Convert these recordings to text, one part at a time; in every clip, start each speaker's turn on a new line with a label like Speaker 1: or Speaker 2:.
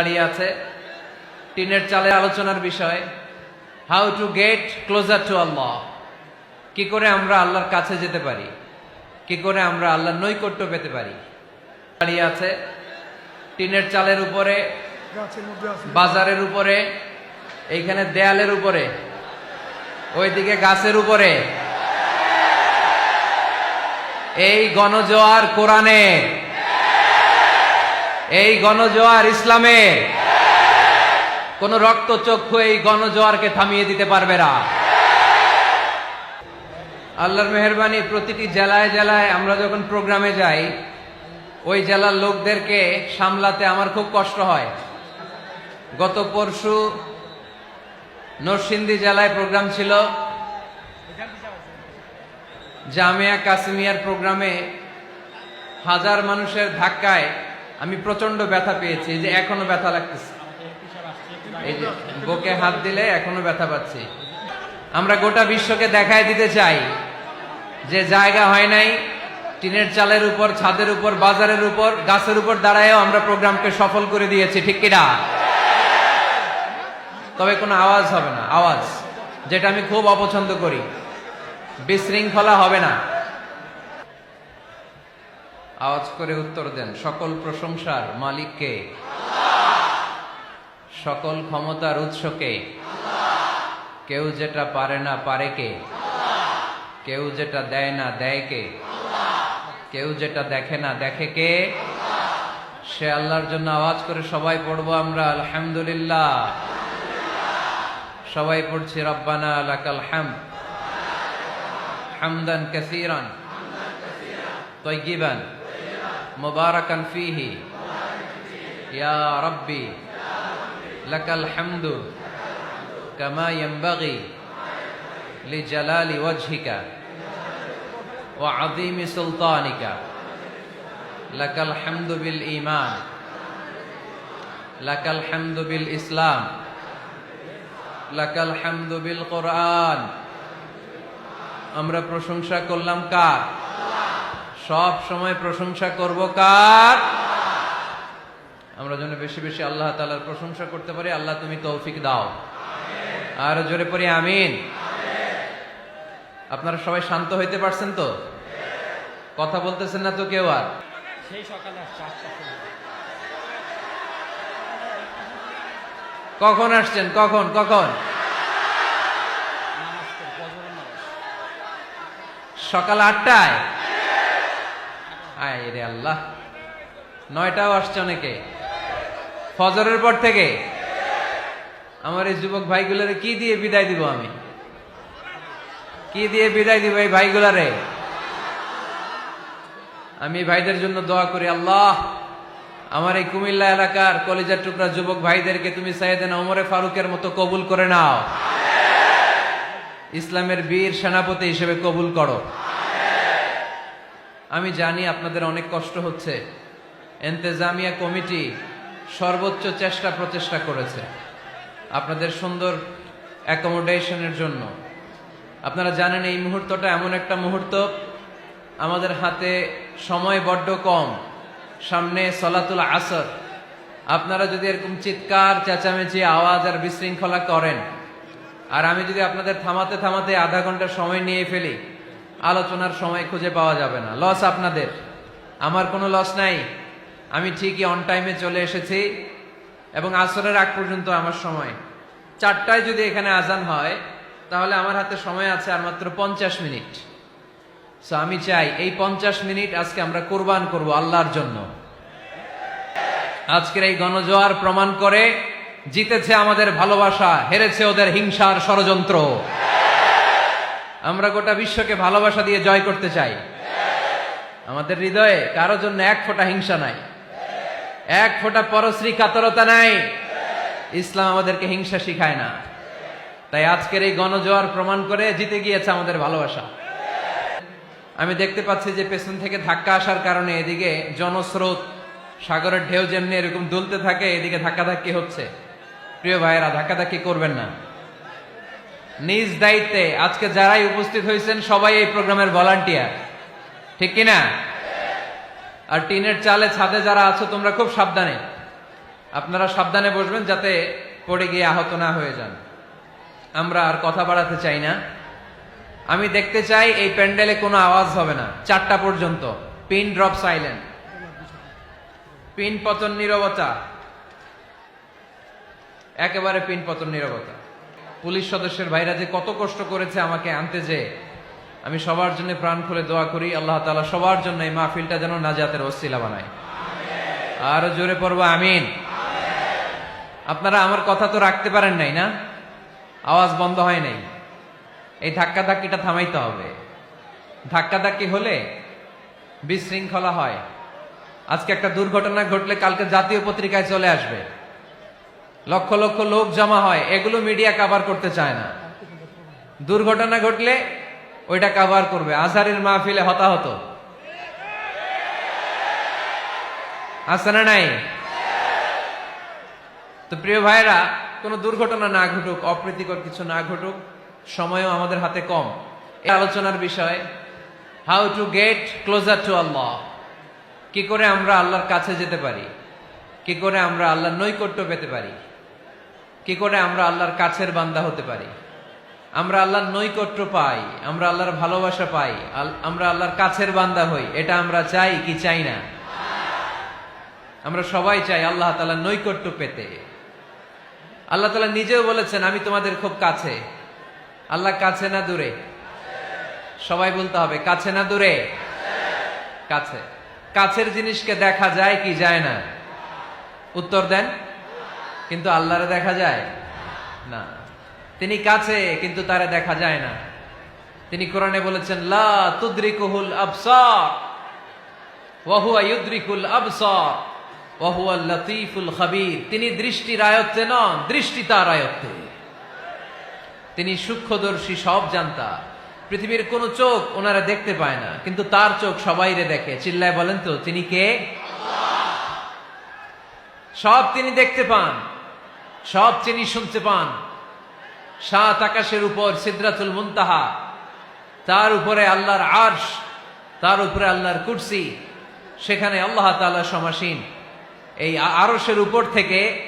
Speaker 1: দাঁড়িয়ে আছে। টিনের চালের আলোচনার বিষয়। How to get closer to Allah কি করে আমরা আল্লাহর কাছে যেতে পারি? কি করে আমরা আল্লাহর নৈকট্য পেতে পারি? দাঁড়িয়ে আছে। টিনের চালের উপরে, বাজারের উপরে, এইখানে দেয়ালের উপরে, ওইদিকে গাছের উপরে। এই গণজোয়ার কোরআনের। এই গণজোয়ার ইসলামের কোন রক্তচক্ষু এই গণজোয়ারকে থামিয়ে দিতে পারবে না। আল্লাহর মেহরবানি প্রতিটি জেলায় জেলায় আমরা যখন প্রোগ্রামে যাই, ওই জেলার লোকদেরকে সামলাতে আমার খুব কষ্ট হয়। গত পরশু নরসিংদী জেলায় প্রোগ্রাম ছিল। জামিয়া কাসিমিয়ার প্রোগ্রামে হাজার মানুষের ধাক্কায় আমি প্রচণ্ড ব্যথা পেয়েছি, এই যে এখনও ব্যথা লাগতেছে। এই যে বুকে হাত দিলে এখনও ব্যথা পাচ্ছি। আমরা গোটা বিশ্বকে দেখায় দিতে চাই যে জায়গা হয় নাই, টিনের চালের উপর, ছাদের উপর, বাজারের উপর, গাছের উপর দাঁড়ায়ও আমরা প্রোগ্রামকে সফল করে দিয়েছি, ঠিক কিনা তবে কোনো আওয়াজ হবে না, আওয়াজ, যেটা আমি খুব অপছন্দ করি। বিশৃঙ্খলা হবে না। আওয়াজ করে উত্তর দেন, সকল প্রশংসার মালিককে সকল ক্ষমতার উৎসকে কেউ যেটা পারে না পারে কে? কেউ যেটা দেয় না দেয় কে? কেউ যেটা দেখে না দেখে কে? সে আল্লাহর জন্য আওয়াজ করে সবাই পড়ব আমরা, আলহামদুলিল্লাহ। সবাই পড়ছি, রব্বানা আলাকাল হাম হামদান কেসিরান। তৈগিবান مباركا فيه يا ربي لك الحمد كما ينبغي لجلال وجهك وعظيم سلطانك لك الحمد بالإيمان لك الحمد بالإسلام لك الحمد بالقرآن আমরা প্রশংসা করলাম কার সব সময় প্রশংসা করব কার? আমরা যেন বেশি বেশি আল্লাহ তালার প্রশংসা করতে পারি আল্লাহ তুমি তৌফিক দাও। আর জোরে পড়ি আমিন। আপনারা সবাই শান্ত হইতে পারছেন তো? কথা বলতেছেন না তো কেউ আর? কখন আসছেন? কখন? কখন? সকাল আটটায়? আয় রে আল্লাহ। নয়টাও আসছে অনেকে। ফজরের পর থেকে। আমার এই যুবক ভাইগুলারে কি দিয়ে বিদায় দিব আমি? কি দিয়ে বিদায় দিব এই ভাইগুলারে? আমি ভাইদের জন্য দোয়া করি, আল্লাহ, আমার এই কুমিল্লা এলাকার কলেজার টুকরা যুবক ভাইদেরকে তুমি সাইয়েদেন ওমরে ফারুকের মতো কবুল করে নাও। ইসলামের বীর সেনাপতি হিসেবে কবুল করো। আমি জানি আপনাদের অনেক কষ্ট হচ্ছে। এন্তেজামিয়া কমিটি সর্বোচ্চ চেষ্টা প্রচেষ্টা করেছে। আপনাদের সুন্দর অ্যাকোমোডেশনের জন্য। আপনারা জানেন এই মুহূর্তটা এমন একটা মুহূর্ত। আমাদের হাতে সময় বড্ড কম। সামনে সলাতুল আসর। আপনারা যদি এরকম চিৎকার, চেঁচামেচি, আওয়াজ আর বিশৃঙ্খলা করেন, আর আমি যদি আপনাদের থামাতে থামাতে আধা ঘণ্টা সময় নিয়ে ফেলি আলোচনার সময় খুঁজে পাওয়া যাবে না। লস আপনাদের। আমার কোনো লস নাই। আমি ঠিকই অন টাইমে চলে এসেছি এবং আসরের আগ পর্যন্ত আমার সময়। চারটায় যদি এখানে আজান হয়, তাহলে আমার হাতে সময় আছে আর মাত্র পঞ্চাশ মিনিট। সো আমি চাই এই পঞ্চাশ মিনিট আজকে আমরা কোরবান করব আল্লাহর জন্য। আজকের এই গণজোয়ার প্রমাণ করে, জিতেছে আমাদের ভালোবাসা, হেরেছে ওদের হিংসার ষড়যন্ত্র। আমরা গোটা বিশ্বকে ভালোবাসা দিয়ে জয় করতে চাই। আমাদের হৃদয়ে কারও জন্য এক ফোঁটা হিংসা নাই। এক ফোঁটা পরশ্রী কাতরতা নাই। ইসলাম আমাদেরকে হিংসা শিখায় না। তাই আজকের এই গণজোয়ার প্রমাণ করে জিতে গিয়েছে আমাদের ভালোবাসা। আমি দেখতে পাচ্ছি যে পেছন থেকে ধাক্কা আসার কারণে এদিকে জনস্রোত সাগরের ঢেউ যেমনি এরকম দুলতে থাকে, এদিকে ধাক্কাধাক্কি হচ্ছে। প্রিয় ভাইয়েরা, ধাক্কাধাক্কি করবেন না। নিজ দায়িত্বে। আজকে যারাই উপস্থিত হয়েছেন, সবাই এই প্রোগ্রামের ভলান্টিয়ার ঠিক কিনা? আর টিনের চালে ছাদে যারা আছো, তোমরা খুব সাবধানে। আপনারা সাবধানে বসবেন যাতে পড়ে গিয়ে আহত না হয়ে যান। আমরা আর কথা বাড়াতে চাই না। আমি দেখতে চাই এই প্যান্ডেলে কোনো আওয়াজ হবে না। চারটা পর্যন্ত। Pin drop silent. পিন পতন নীরবতা। একেবারে পিন পতন নীরবতা। পুলিশ সদস্যের ভাইরা যে কত কষ্ট করেছে আমাকে আনতে যে, আমি সবার জন্য প্রাণ খুলে দোয়া করি, আল্লাহ তাআলা সবার জন্য এই মাহফিলটা যেন নাজাতের ওসিলা বানায়। আরও জোরে পড়ব, আমিন। আপনারা আমার কথা তো রাখতে পারেন নাই না? আওয়াজ বন্ধ হয় নাই। এই ধাক্কা ধাক্কিটা থামাইতে হবে। ধাক্কা ধাক্কি হলে বিশৃঙ্খলা হয়। আজকে একটা দুর্ঘটনা ঘটলে কালকে জাতীয় পত্রিকায় চলে আসবে। লক্ষ লক্ষ লোক জমা হয়, এগুলো মিডিয়া কাভার করতে চায় না। দুর্ঘটনা ঘটলে ওইটা কাভার করবে। আজহারের মাহফিলে হতাহত। আছে না নাই? তো প্রিয় ভাইরা কোনো দুর্ঘটনা না ঘটুক, অপ্রীতিকর কিছু না ঘটুক, সময়ও আমাদের হাতে কম। এই আলোচনার বিষয় how to get closer to Allah কি করে আমরা আল্লাহর কাছে যেতে পারি? কি করে আমরা আল্লাহর নৈকট্য পেতে পারি? কি করে আমরা আল্লাহর কাছের বান্দা হতে পারি? আমরা আল্লাহর নৈকট্য পাই, আমরা আল্লাহর ভালোবাসা পাই আমরা আল্লাহর কাছের বান্দা হই, এটা আমরা চাই কি চাই না? আমরা সবাই চাই আল্লাহ তালা নৈকট্য পেতে। আল্লাহ তালা নিজেও বলেছেন, আমি তোমাদের খুব কাছে। আল্লাহ কাছে না দূরে? সবাই বলতে হবে, কাছে না দূরে? কাছে। কাছের জিনিসকে দেখা যায় কি যায় না? উত্তর দেন। কিন্তু আল্লাহরে দেখা যায়? না। তিনি কাছে, কিন্তু তারে দেখা যায় না। তিনি কোরআনে বলেছেন, লা তুদ্রিকুহুল আবসার ওয়াহুয়া ইউদ্রিকুল লতিফুল খাবির। তিনি দৃষ্টির আয়ত্তে নন, দৃষ্টি তার আয়ত্তে তিনি সূক্ষ্মদর্শী, সব জানতা। পৃথিবীর কোন চোখ ওনারা দেখতে পায় না, কিন্তু তার চোখ সবাইরে দেখে। চিল্লায় বলেন তো, তিনি কে? সব তিনি দেখতে পান। সব তিনি শুনতে পান। সাত আকাশের উপর সিদ্রাতুল মুনতাহা, তার উপরে আল্লাহর আরশ, তার উপরে আল্লাহর কুর্সি, সেখানে আল্লাহ তাআলা সমাসীন। এই আ- আরশের উপর থেকে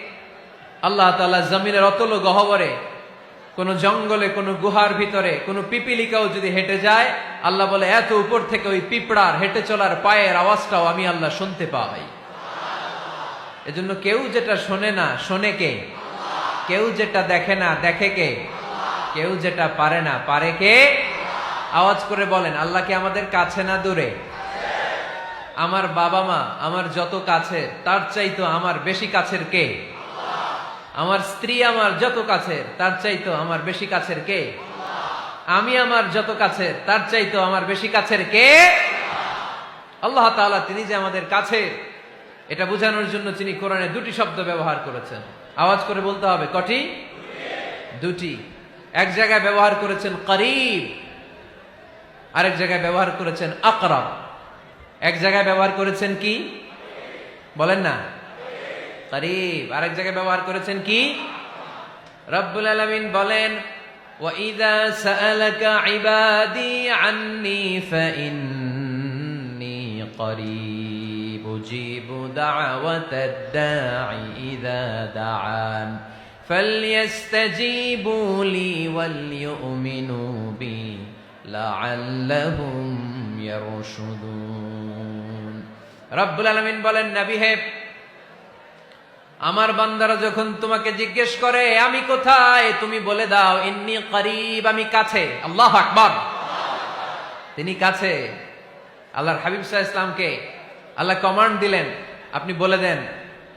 Speaker 1: আল্লাহ তাআলা জমিনের অতল গহবরে, কোন জঙ্গলে, কোন গুহার ভিতরে, কোন পিপিলিকাও যদি হেঁটে যায়, আল্লাহ বলে, এত উপর থেকে ওই পিঁপড়ার হেঁটে চলার পায়ের আওয়াজটাও আমি আল্লাহ শুনতে পাই। এজন্য কেউ যেটা শোনে না, শোনে কে? কেউ যেটা দেখে না, দেখে কে? কেউ যেটা পারে না, পারে কে? আওয়াজ করে বলেন, আল্লাহ কি আমাদের কাছে না দূরে? আমার বাবা মা, আমার যত কাছে, তার চাইতো আমার বেশি কাছের কে? আমার স্ত্রী আমার যত কাছের তার চাইতো আমার বেশি কাছের কে? আমি আমার যত কাছের তার চাইতো আমার বেশি কাছের কে? আল্লাহ তিনি যে আমাদের কাছে, এটা বোঝানোর জন্য তিনি কোরআনে দুটি শব্দ ব্যবহার করেছেন। আওয়াজ করে বলতে হবে কটি দুটি এক জায়গায় ব্যবহার করেছেন করিব আরেক জায়গায় ব্যবহার করেছেন আকরাব এক জায়গায় ব্যবহার করেছেন কি বলেন না করিব আরেক জায়গায় ব্যবহার করেছেন কি রব্বুল আলামিন বলেন وَإِذَا سَأَلَكَ عِبَادِي عَنِّي فَإِنِّي قَرِيبٌ أُجِيبُ دَعْوَةَ الدَّاعِ إِذَا دَعَانِ فَلْيَسْتَجِيبُوا لِي وَلْيُؤْمِنُوا بِي لَعَلَّهُمْ يَرْشُدُونَ রব্বুল আলামিন বলেন নবী হে আমার বান্দারা যখন তোমাকে জিজ্ঞেস করে আমি কোথায় তুমি বলে দাও ইন্নি করিব আমি কাছে আল্লাহ আকবর তিনি কাছে আল্লাহর হাবিব সাহা ইসলামকে আল্লাহ কমান্ড দিলেন, আপনি বলে দেন,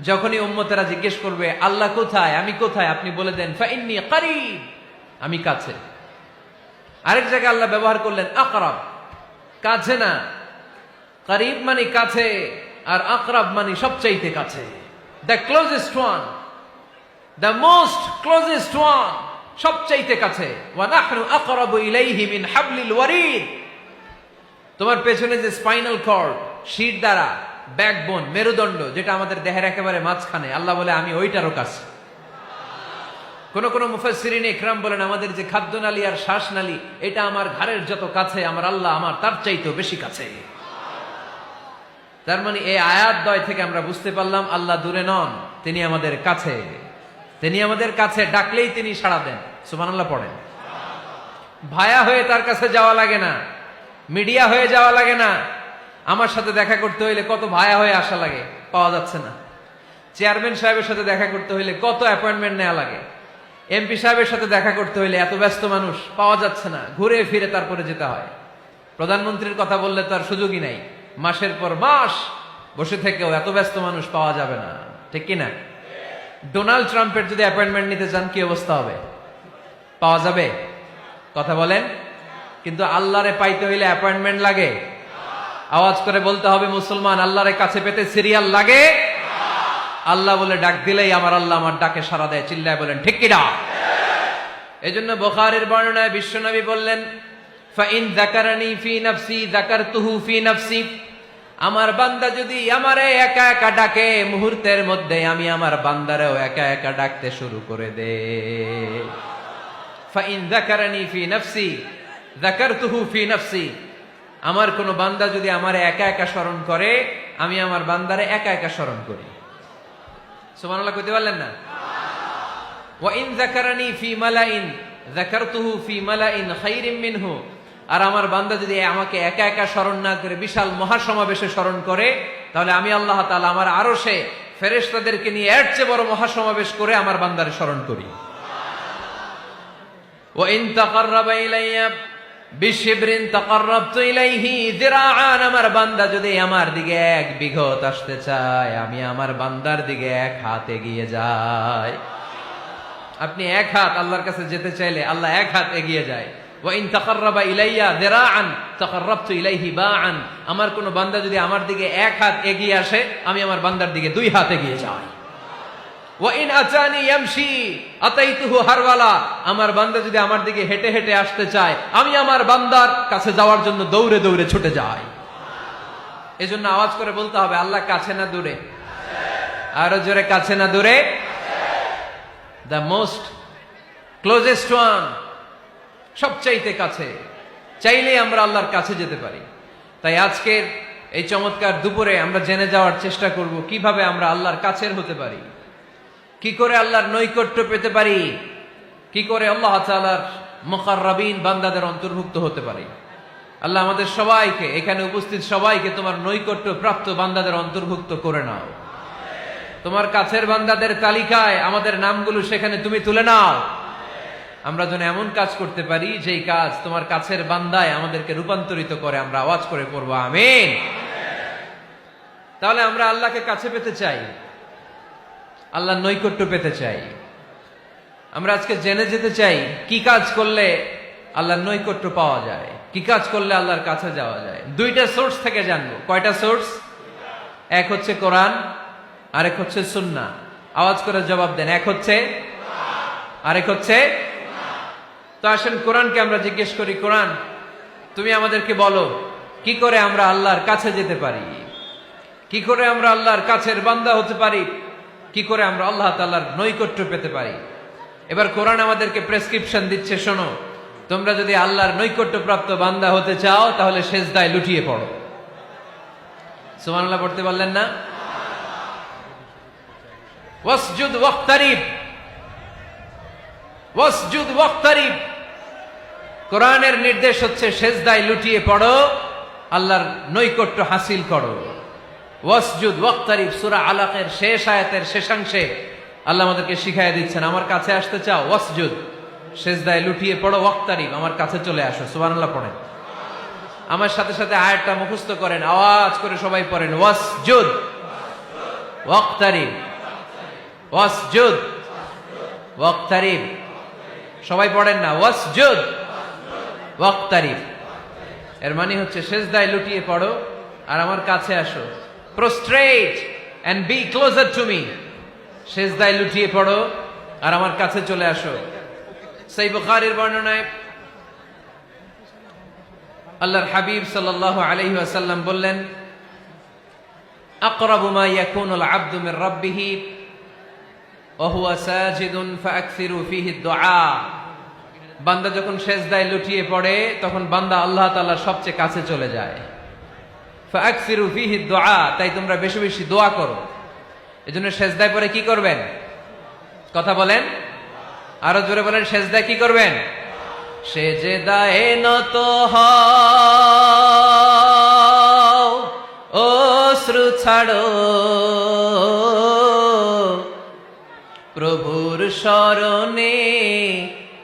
Speaker 1: যখনই উম্মতেরা জিজ্ঞেস করবে, আল্লাহ কোথায়? আমি কোথায়? আপনি বলে দেন, ফাইন্নি করিব আমি কাছে। আরেক জায়গায় আল্লাহ ব্যবহার করলেন, আকরাব কাছে না। করিব মানে কাছে, আর আকরাব মানে সবচাইতে কাছে। The closest one the most closest one সবচাইতে কাছে। তোমার পেছনে যে স্পাইনাল কর্ড শির দ্বারা ব্যাকবোন মেরুদণ্ড, যেটা আমাদের দেহের একেবারে মাঝখানে। আল্লাহ বলে, আমি ওইটারও কাছে কোন কোন মুফাসসিরিন ইকরাম বলেন, আমাদের যে খাদ্যনালী আর শ্বাসনালী, এটা আমার ঘাড়ের যত কাছে, আমার আল্লাহ আমার তার চাইতেও বেশি কাছে। তার মানে এই আয়াত দয় থেকে আমরা বুঝতে পারলাম, আল্লাহ দূরে নন, তিনি আমাদের কাছে। তিনি আমাদের কাছে, ডাকলেই তিনি সাড়া দেন। সুমান আল্লাহ পড়েন। ভায়া হয়ে তার কাছে যাওয়া লাগে না, মিডিয়া হয়ে যাওয়া লাগে না আমার সাথে দেখা করতে হইলে কত ভায়া হয়ে আসা লাগে, পাওয়া যাচ্ছে না। চেয়ারম্যান সাহেবের সাথে দেখা করতে হইলে কত অ্যাপয়েন্টমেন্ট নেওয়া লাগে। এমপি সাহেবের সাথে দেখা করতে হইলে এত ব্যস্ত মানুষ, পাওয়া যাচ্ছে না, ঘুরে ফিরে তারপরে যেতে হয়। প্রধানমন্ত্রীর কথা বললে তার সুযোগই নাই। মাসের পর মাস বসে থেকেও এত ব্যস্ত মানুষ পাওয়া যাবে না, ঠিক কি না? ডোনাল্ড ট্রাম্পের যদি অ্যাপয়েন্টমেন্ট নিতে চান, কি অবস্থা হবে? পাওয়া যাবে? কথা বলেন? কিন্তু আল্লাহরে পাইতে হইলে অ্যাপয়েন্টমেন্ট লাগে। আওয়াজ করে বলতে হবে, মুসলমান, আল্লাহরে কাছে পেতে সিরিয়াল লাগে? আল্লাহ বলে, ডাক দিলেই আমার আল্লাহ আমার ডাকে সারা দেয়। চিল্লায় বলেন, ঠিক কিনা এই জন্য বোখারের বর্ণনায় বিশ্বনবী বললেন, ফাইন জাকারানি ফি নাফসি জাকারতুহু ফি নাফসি। আমার বান্দা যদি আমারে একা একা ডাকে, মুহূর্তের মধ্যে আমি আমার বান্দারেও একা একা ডাকতে শুরু করে দে। ফাইন জাকারানি ফি নাফসি জাকারতুহু ফি নাফসি। আমার কোন বান্দা যদি আমার একা একা স্মরণ করে, আমি আমার বান্দারে একা একা স্মরণ করি। সুবহানাল্লাহ কইতে পারলেন না? ওয়াইন যাকারানি ফি মালাইন, যাকারতুহু ফি মালাইন খাইরিম মিনহু। আর আমার বান্দা যদি আমাকে একা একা স্মরণ না করে, বিশাল মহাসমাবেশে স্মরণ করে, তাহলে আমি আল্লাহ তাআলা আমার আরশে ফেরেশতাদেরকে নিয়ে এর চেয়ে বড় মহাসমাবেশ করে আমার বান্দারে স্মরণ করি। ওয়াইন তাকাররাবা ইলাইয়া আমার বান্দা যদি আমার দিকে এক বিঘত আসতে চায়, আমি আমার বান্দার দিকে এক হাত এগিয়ে যাই। আপনি এক হাত আল্লাহর কাছে যেতে চাইলে আল্লাহ এক হাত এগিয়ে যায়। ওয়াইন তাকাররাবা ইলাইয়া যিরাআন তাকাররাবতু ইলাইহি বাআন, আমার কোন বান্দা যদি আমার দিকে এক হাত এগিয়ে আসে, আমি আমার বান্দার দিকে দুই হাত এগিয়ে যাই। আচানি হারওয়ালা। আমার বান্দা যদি আমার দিকে হেঁটে হেঁটে আসতে চায়, আমি আমার বান্দার কাছে যাওয়ার জন্য দৌড়ে দৌড়ে ছুটে যাই। এজন্য আওয়াজ করে বলতে হবে, আল্লাহ কাছে না দূরে? আরও জোরে, কাছে না দূরে? দ্য মোস্ট ক্লোজেস্ট ওয়ান সবচাইতে কাছে। চাইলেই আমরা আল্লাহর কাছে যেতে পারি। তাই আজকের এই চমৎকার দুপুরে আমরা জেনে যাওয়ার চেষ্টা করব, কীভাবে আমরা আল্লাহর কাছের হতে পারি। কি করে আল্লাহর নৈকট্য পেতে পারি? কি করে আল্লাহ তাআলার মুকাররাবিন বান্দাদের অন্তর্ভুক্ত হতে পারি? আল্লাহ আমাদের সবাইকে, এখানে উপস্থিত সবাইকে তোমার নৈকট্য প্রাপ্ত বান্দাদের অন্তর্ভুক্ত করে নাও। তোমার কাছের বান্দাদের তালিকায় আমাদের নামগুলো সেখানে তুমি তুলে নাও। আমরা যেন এমন কাজ করতে পারি, যেই কাজ তোমার কাছের বান্দায় আমাদেরকে রূপান্তরিত করে আমরা আওয়াজ করে পড়ব। আমিন। তাহলে আমরা আল্লাহকে কাছে পেতে চাই। আল্লাহ নৈকট্য পেতে চাই। আমরা আজকে জেনে যেতে চাই, কি কাজ করলে আল্লাহর নৈকট্য পাওয়া যায়? কি কাজ করলে আল্লাহর কাছে যাওয়া যায়? দুইটা সোর্স থেকে জানব। কয়টা সোর্স? এক হচ্ছে কোরআন, আরেক হচ্ছে সুন্না আওয়াজ করে জবাব দেন, এক হচ্ছে আরেক হচ্ছে তো আসেন, কোরআনকে আমরা জিজ্ঞেস করি, কোরআন, তুমি আমাদেরকে বলো, কি করে আমরা আল্লাহর কাছে যেতে পারি? কি করে আমরা আল্লাহর কাছের বান্দা হতে পারি? কি করে আমরা আল্লাহ তাল্লাহর নৈকট্য পেতে পারি? এবার কোরআন আমাদেরকে প্রেসক্রিপশন দিচ্ছে, শোনো। তোমরা যদি আল্লাহর নৈকট্য প্রাপ্ত বান্দা হতে চাও, তাহলে শেষদায় লুটিয়ে পড়ো। সুবহানাল্লাহ, পড়তে পারলেন না? কোরআনের নির্দেশ হচ্ছে শেষদায় লুটিয়ে পড়ো, আল্লাহর নৈকট্য হাসিল করো। ওয়াসজুদ, ওয়াক্তারিব, সূরা আলাকের শেষ আয়াতের শেষাংশে আল্লাহ আমাদেরকে শিখাই দিচ্ছেন, আমার কাছে আসতে চাও, ওয়াসজুদ শেষদায় লুটিয়ে পড়ো, ওয়াক্তারিব, আমার কাছে চলে আসো। সুবহানাল্লাহ পড়েন। আমার সাথে সাথে আয়াতটা মুখস্থ করেন, আওয়াজ করে সবাই পড়েন, ওয়াসজুদ, ওয়াক্তারিব ওয়াসজুদ, ওয়াক্তারিব। সবাই পড়েন না, ওয়াসজুদ, ওয়াক্তারিব। এর মানে হচ্ছে শেষদায় লুটিয়ে পড়ো আর আমার কাছে আসো। Prostrate and be closer to me শেষদায় লুটিয়ে পড়ো আর আমার কাছে চলে আসো। সেই বুখারীর বর্ণনায় আল্লাহর হাবিব সাল্লাল্লাহু আলাইহি ওয়াসাল্লাম বললেন, আকরাবু মা ইয়াকুনুল আবদু মির রাব্বিহি ওয়া হুয়া সাজিদুন ফাআকসিরু ফীহি দুআ। বান্দা যখন সেজদায় লুটিয়ে পড়ে, তখন বান্দা আল্লাহ তাআলার সবচেয়ে কাছে চলে যায়। দুআ তাই তোমরা বেশি বেশি দোয়া করো। এজন্য সেজদায় পরে কি করবেন? কথা বলেন। আরও জোরে বলেন, সেজদায় কি করবেন? সেজদায় নত হও, অশ্রু ছাড়ো। প্রভুর স্মরণে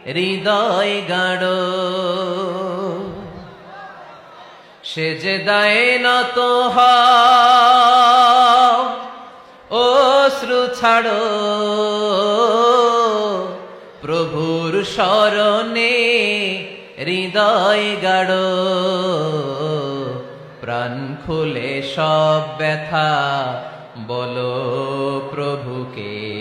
Speaker 1: হৃদয় গাড়ো সে যে দায় নত ও শ্রু ছাড়ো, প্রভুর স্মরণে হৃদয় গাড়ো। প্রাণ খুলে সব ব্যথা বলো প্রভুকে।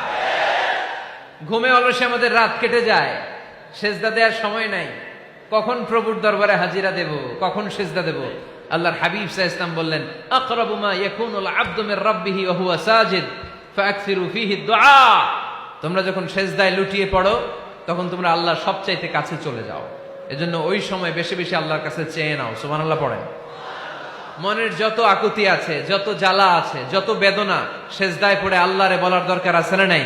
Speaker 1: ঘুমে অলসে আমাদের রাত কেটে যায়। সেজদা দেওয়ার সময় নাই। কখন প্রভুর দরবারে হাজিরা দেব? কখন সেজদা দেব? আল্লাহর হাবিব সাহ ইসলাম বললেন, আকরাবু মা ইয়াকুনুল আবদু মির রাব্বিহি ওয়া হুয়া সাজিদ ফাকসিরু ফিহি দুআ তোমরা যখন সেজদায় লুটিয়ে পড়ো, তখন তোমরা আল্লাহর সবচাইতে কাছে চলে যাও। এজন্য ওই সময় বেশি বেশি আল্লাহর কাছে চেয়ে নাও। সুবহানাল্লাহ পড়েন। মনের যত আকুতি আছে, যত জ্বালা আছে, যত বেদনা, সেজদায় পড়ে আল্লাহরে বলার দরকার আছে না নাই?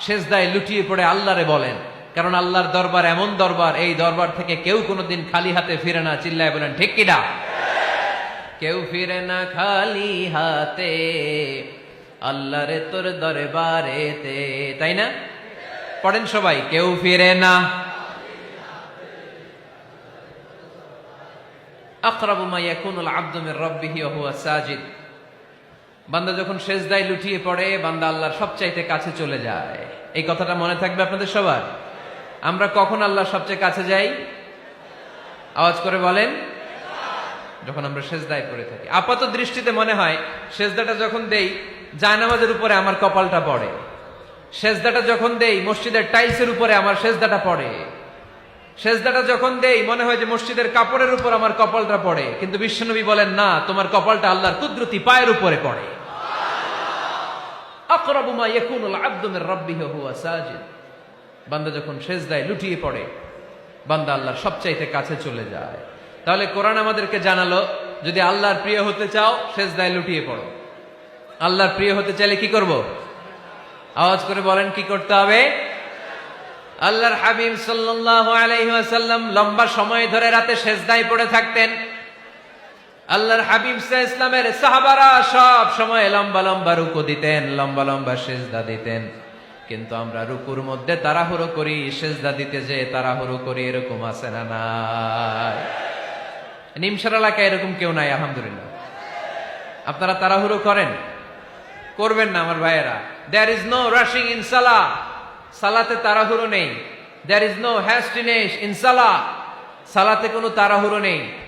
Speaker 1: সেজদায় লুটিয়ে পড়ে আল্লাহরে বলেন। কারণ আল্লাহর দরবার এমন দরবার, এই দরবার থেকে কেউ কোনোদিন খালি হাতে ফিরে না। চিল্লায় বলেন, ঠিক কিনা কেউ ফিরে না খালি হাতে আল্লাহ আল্লাহরে তোর দরবারেতে। তাই না? পড়েন সবাই, কেউ ফিরে না আকরাবু মা ইয়াকুনুল আবদু মির রাব্বিহি সাজিদ। বান্দা যখন সেজদায় লুটিয়ে পড়ে, বান্দা আল্লাহর সবচাইতে কাছে চলে যায়। এই কথাটা মনে থাকবে আপনাদের সবার? আমরা কখন আল্লাহ সবচেয়ে কাছে যাই? আওয়াজ করে বলেন। যখন আমরা সেজদায় পড়ে থাকি। আপাত দৃষ্টিতে মনে হয়, সেজদাটা যখন দেই, জায়নামাজের উপরে আমার কপালটা পড়ে। সেজদাটা যখন দেই, মসজিদের টাইলসের উপরে আমার সেজদাটা পড়ে। সেজদাটা যখন দেই, মনে হয় যে মসজিদের কাপড়ের উপর আমার কপালটা পড়ে। কিন্তু বিশ্বনবী বলেন, না, তোমার কপালটা আল্লাহর কুদরতি পায়ের উপরে পড়ে। হুয়া বান্দা যখন সেজদায় লুটিয়ে পড়ে, বান্দা আল্লাহর সবচাইতে কাছে চলে যায়। তাহলে কোরআন আমাদেরকে জানালো, যদি আল্লাহর প্রিয় হতে চাও শেষ সেজদায় লুটিয়ে পড়ো। আল্লাহর প্রিয় হতে চাইলে কি করব? আওয়াজ করে বলেন, কি করতে হবে? আল্লাহর হাবিব সাল্লাল্লাহু আলাইহি লম্বা সময় ধরে রাতে সেজদায় পড়ে থাকতেন। আল্লাহর হাবিব ইসলামের সাহাবারা সব সময় লম্বা লম্বা রুকু দিতেন, লম্বা লম্বা সেজদা দিতেন। কিন্তু আমরা রুকুর মধ্যে তাড়াহুড়ো করি, সেজদা দিতে যে তাড়াহুড়ো করি, এরকম আছে না নাই? নিমসার এলাকায় এরকম কেউ নাই, আলহামদুলিল্লাহ। আপনারা তাড়াহুড়ো করেন? করবেন না আমার ভাইয়েরা। There is no rushing in সালা সালাতে তাড়াহুড়ো নেই। There is no hastiness in সালা সালাতে কোনো তাড়াহুড়ো নেই।